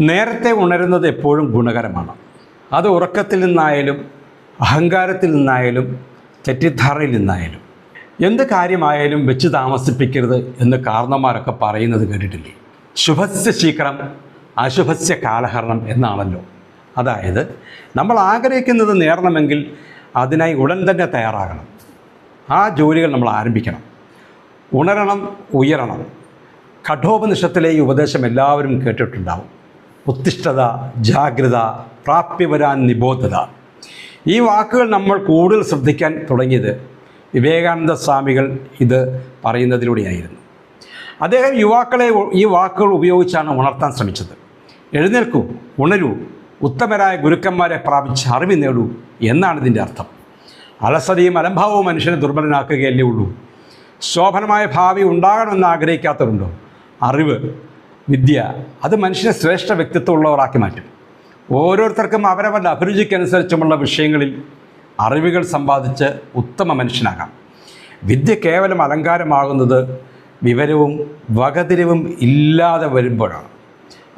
നേരത്തെ ഉണരുന്നത് എപ്പോഴും ഗുണകരമാണ്. അത് ഉറക്കത്തിൽ നിന്നായാലും അഹങ്കാരത്തിൽ നിന്നായാലും തെറ്റിദ്ധാരയിൽ നിന്നായാലും. എന്ത് കാര്യമായാലും വെച്ച് താമസിപ്പിക്കരുത് എന്ന് കാരണന്മാരൊക്കെ പറയുന്നത് കേട്ടിട്ടില്ലേ? ശുഭസ്യ ശീക്രം അശുഭസ്യ കാലഹരണം എന്നാണല്ലോ. അതായത് നമ്മൾ ആഗ്രഹിക്കുന്നത് നേടണമെങ്കിൽ അതിനായി ഉടൻ തന്നെ തയ്യാറാകണം. ആ ജോലികൾ നമ്മൾ ആരംഭിക്കണം. ഉണരണം ഉയരണം. കഠോപനിഷത്തിലെ ഈ ഉപദേശം എല്ലാവരും കേട്ടിട്ടുണ്ടാവും. ഉത്തിഷ്ഠത ജാഗ്രത പ്രാപ്യവരാൻ നിബോധത. ഈ വാക്കുകൾ നമ്മൾ കൂടുതൽ ശ്രദ്ധിക്കാൻ തുടങ്ങിയത് വിവേകാനന്ദ സ്വാമികൾ ഇത് പറയുന്നതിലൂടെയായിരുന്നു. അദ്ദേഹം യുവാക്കളെ ഈ വാക്കുകൾ ഉപയോഗിച്ചാണ് ഉണർത്താൻ ശ്രമിച്ചത്. എഴുന്നേൽക്കൂ ഉണരൂ ഉത്തമരായ ഗുരുക്കന്മാരെ പ്രാപിച്ച് അറിവ് നേടൂ എന്നാണ് ഇതിന്റെ അർത്ഥം. അലസതയും അലംഭാവവും മനുഷ്യനെ ദുർബലനാക്കുകയല്ലേ ഉള്ളൂ? ശോഭനമായ ഭാവി ഉണ്ടാകണമെന്ന് ആഗ്രഹിക്കാത്തവരുണ്ടോ? അറിവ് വിദ്യ അത് മനുഷ്യനെ ശ്രേഷ്ഠ വ്യക്തിത്വമുള്ളവരാക്കി മാറ്റും. ഓരോരുത്തർക്കും അവരവരുടെ അഭിരുചിക്കനുസരിച്ചുമുള്ള വിഷയങ്ങളിൽ അറിവുകൾ സമ്പാദിച്ച് ഉത്തമ മനുഷ്യനാകാം. വിദ്യ കേവലം അലങ്കാരമാകുന്നത് വിവരവും വകതിരിവും ഇല്ലാതെ വരുമ്പോഴാണ്.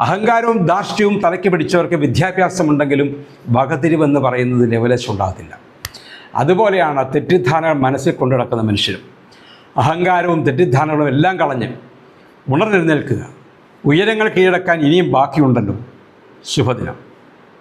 അഹങ്കാരവും ധാർഷ്ട്യവും തലയ്ക്ക് പിടിച്ചവർക്ക് വിദ്യാഭ്യാസമുണ്ടെങ്കിലും വകതിരിവെന്ന് പറയുന്നത് ലെവലേശം ഉണ്ടാകത്തില്ല. അതുപോലെയാണ് തെറ്റിദ്ധാരണകൾ മനസ്സിൽ കൊണ്ടു നടക്കുന്ന മനുഷ്യരും. അഹങ്കാരവും തെറ്റിദ്ധാരണകളും എല്ലാം കളഞ്ഞ് ഉണർന്നെഴുന്നേൽക്കുക. ഉയരങ്ങൾ കീഴടക്കാൻ ഇനിയും ബാക്കിയുണ്ടല്ലോ. ശുഭദിനം.